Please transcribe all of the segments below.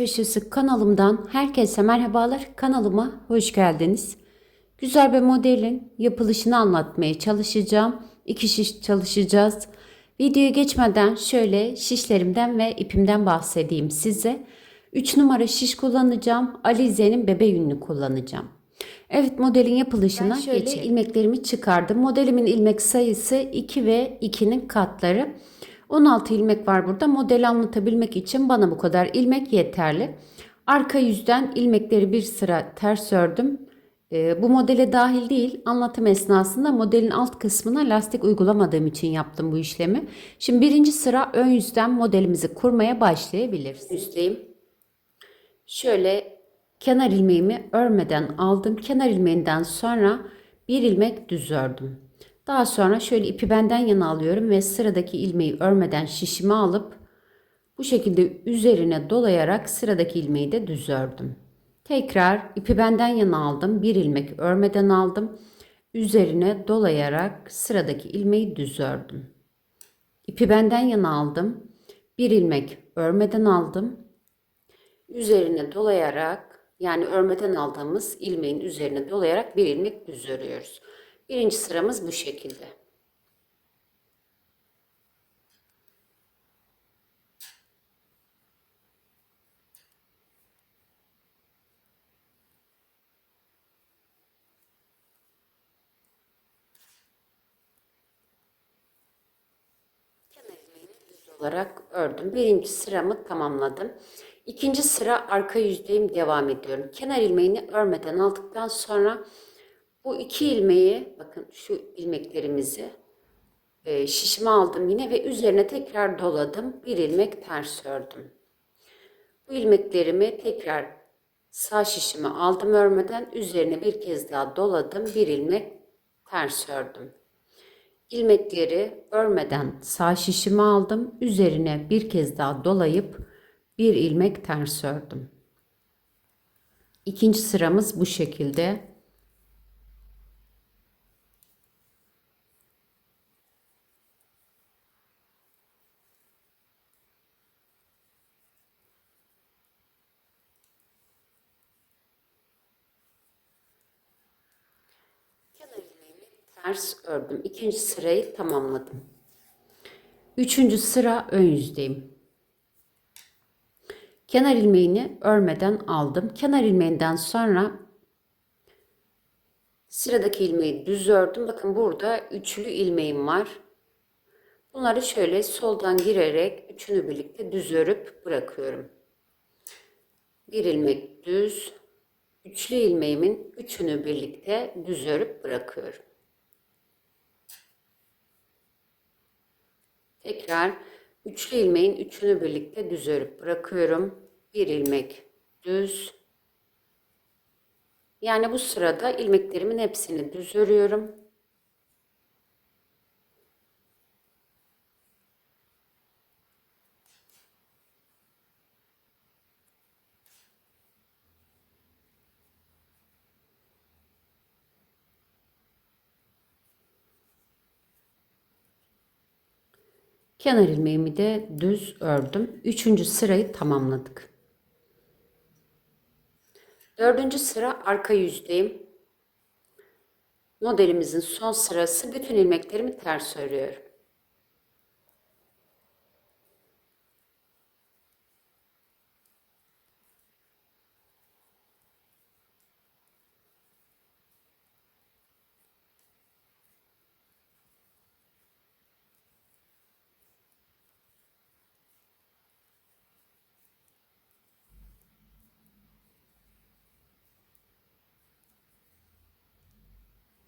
Köşesi kanalımdan herkese merhabalar. Kanalıma hoş geldiniz. Güzel bir modelin yapılışını anlatmaya çalışacağım. İki şiş çalışacağız. Videoya geçmeden şöyle şişlerimden ve ipimden bahsedeyim size. 3 numara şiş kullanacağım. Alize'nin bebe yününü kullanacağım. Evet modelin yapılışına Ben şöyle geçelim. ilmeklerimi çıkardım. Modelimin ilmek sayısı 2 ve 2'nin katları. 16 ilmek var burada. Modeli anlatabilmek için bana bu kadar ilmek yeterli. Arka yüzden ilmekleri bir sıra ters ördüm. Ee, bu modele dahil değil. Anlatım esnasında modelin alt kısmına lastik uygulamadığım için yaptım bu işlemi. Şimdi birinci sıra ön yüzden modelimizi kurmaya başlayabiliriz. Üstleyim. Şöyle kenar ilmeğimi örmeden aldım. Kenar ilmeğinden sonra bir ilmek düz ördüm. Daha sonra şöyle ipi benden yana alıyorum ve sıradaki ilmeği örmeden şişimi alıp bu şekilde üzerine dolayarak sıradaki ilmeği de düz ördüm. Tekrar ipi benden yana aldım. Bir ilmek örmeden aldım. Üzerine dolayarak sıradaki ilmeği düz ördüm. İpi benden yana aldım. Bir ilmek örmeden aldım. Üzerine dolayarak yani örmeden aldığımız ilmeğin üzerine dolayarak bir ilmek düz örüyoruz. Birinci sıramız bu şekilde. Olarak ördüm. Birinci sıramı tamamladım. İkinci sıra arka yüzdeyim devam ediyorum. Kenar ilmeğini örmeden aldıktan sonra bu iki ilmeği bakın şu ilmeklerimizi e, şişime aldım yine ve üzerine tekrar doladım. Bir ilmek ters ördüm. Bu ilmeklerimi tekrar sağ şişime aldım örmeden üzerine bir kez daha doladım. Bir ilmek ters ördüm. İlmekleri örmeden sağ şişimi aldım. Üzerine bir kez daha dolayıp bir ilmek ters ördüm. İkinci sıramız bu şekilde. Kenar ilmeğimi ters ördüm. İkinci sırayı tamamladım. Üçüncü sıra ön yüzdeyim. Kenar ilmeğini örmeden aldım. Kenar ilmeğinden sonra sıradaki ilmeği düz ördüm. Bakın burada üçlü ilmeğim var. Bunları şöyle soldan girerek üçünü birlikte düz örüp bırakıyorum. Bir ilmek düz, üçlü ilmeğimin üçünü birlikte düz örüp bırakıyorum. Tekrar üçlü ilmeğin üçünü birlikte düz örüp bırakıyorum. Bir ilmek düz. Yani bu sırada ilmeklerimin hepsini düz örüyorum. Kenar ilmeğimi de düz ördüm. Üçüncü sırayı tamamladık. Dördüncü sıra arka yüzdeyim. Modelimizin son sırası bütün ilmeklerimi ters örüyorum.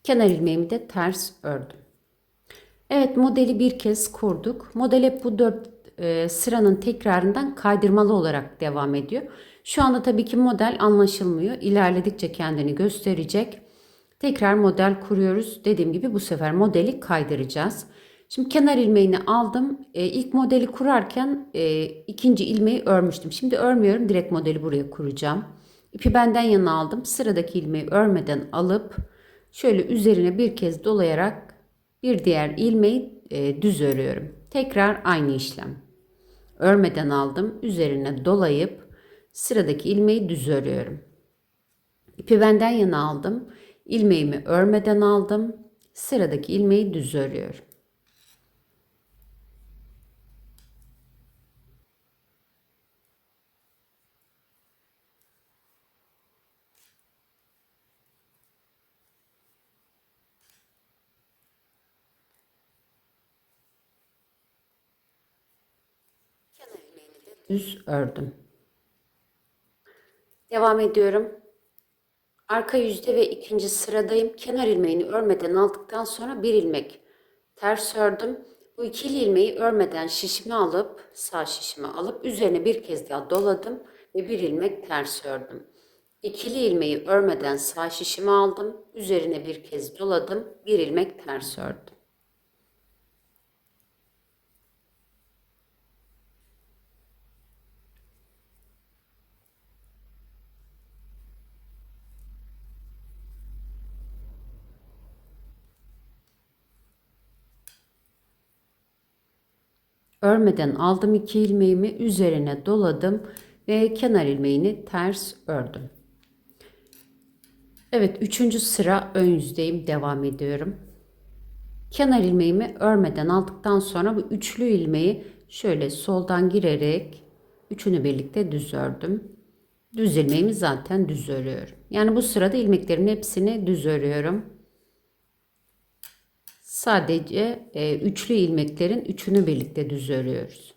Kenar ilmeğimi de ters ördüm. Evet modeli bir kez kurduk. Model hep bu dört e, sıranın tekrarından kaydırmalı olarak devam ediyor. Şu anda tabii ki model anlaşılmıyor. İlerledikçe kendini gösterecek. Tekrar model kuruyoruz. Dediğim gibi bu sefer modeli kaydıracağız. Şimdi kenar ilmeğini aldım. E, ilk modeli kurarken e, ikinci ilmeği örmüştüm. Şimdi örmüyorum. Direkt modeli buraya kuracağım. İpi benden yana aldım. Sıradaki ilmeği örmeden alıp Şöyle üzerine bir kez dolayarak bir diğer ilmeği e, düz örüyorum. Tekrar aynı işlem. Örmeden aldım. Üzerine dolayıp Sıradaki ilmeği düz örüyorum. İpi benden yana aldım. İlmeğimi örmeden aldım. Sıradaki ilmeği düz örüyorum. Düz ördüm. Devam ediyorum. Arka yüzde ve ikinci sıradayım. Kenar ilmeğini örmeden aldıktan sonra bir ilmek ters ördüm. Bu ikili ilmeği örmeden şişimi alıp sağ şişimi alıp üzerine bir kez daha doladım ve bir ilmek ters ördüm. İkili ilmeği örmeden sağ şişimi aldım. Üzerine bir kez doladım. Bir ilmek ters ördüm. Örmeden aldım iki ilmeğimi üzerine doladım ve kenar ilmeğini ters ördüm. Evet üçüncü sıra ön yüzdeyim devam ediyorum. Kenar ilmeğimi örmeden aldıktan sonra bu üçlü ilmeği şöyle soldan girerek üçünü birlikte düz ördüm. Düz ilmeğimi zaten düz örüyorum. Yani bu sırada ilmeklerimin hepsini düz örüyorum. Sadece e, üçlü ilmeklerin üçünü birlikte düz örüyoruz.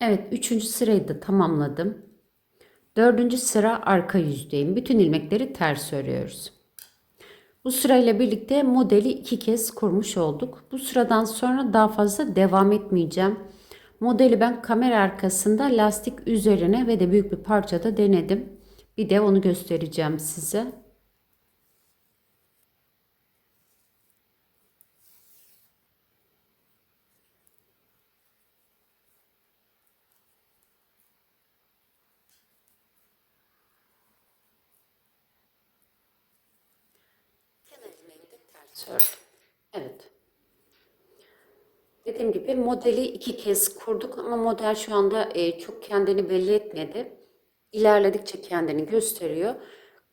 Evet, üçüncü sırayı da tamamladım. Dördüncü sıra arka yüzdeyim. Bütün ilmekleri ters örüyoruz. Bu sırayla birlikte modeli iki kez kurmuş olduk. Bu sıradan sonra daha fazla devam etmeyeceğim. Modeli ben kamera arkasında lastik üzerine ve de büyük bir parçada denedim. Bir de onu göstereceğim size. Kenar ilmeğini de ters ördüm. Evet. Dediğim gibi modeli iki kez kurduk ama model şu anda e, çok kendini belli etmedi. İlerledikçe kendini gösteriyor.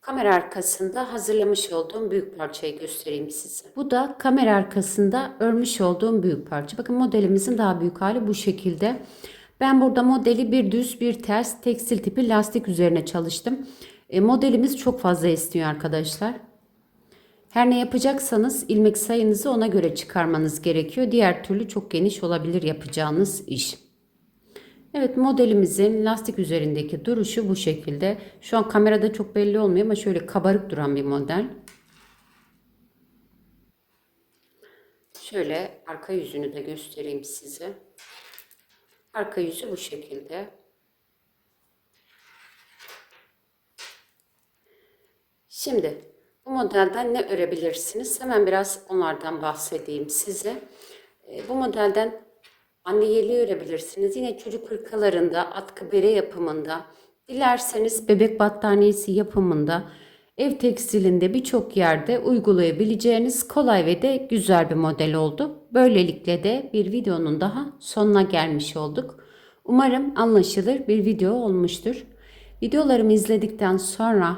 Kamera arkasında hazırlamış olduğum büyük parçayı göstereyim size. Bu da kamera arkasında örmüş olduğum büyük parça. Bakın modelimizin daha büyük hali bu şekilde. Ben burada modeli bir düz bir ters tekstil tipi lastik üzerine çalıştım. E, modelimiz çok fazla esniyor arkadaşlar. Her ne yapacaksanız ilmek sayınızı ona göre çıkarmanız gerekiyor. Diğer türlü çok geniş olabilir yapacağınız iş. Evet modelimizin lastik üzerindeki duruşu bu şekilde. Şu an kamerada çok belli olmuyor ama şöyle kabarık duran bir model. Şöyle arka yüzünü de göstereyim size. Arka yüzü bu şekilde. Şimdi bu modelden ne örebilirsiniz? Hemen biraz onlardan bahsedeyim size. E, bu modelden anne yeleği örebilirsiniz. Yine çocuk hırkalarında, atkı bere yapımında, dilerseniz bebek battaniyesi yapımında, ev tekstilinde birçok yerde uygulayabileceğiniz kolay ve de güzel bir model oldu. Böylelikle de bir videonun daha sonuna gelmiş olduk. Umarım anlaşılır bir video olmuştur. Videolarımı izledikten sonra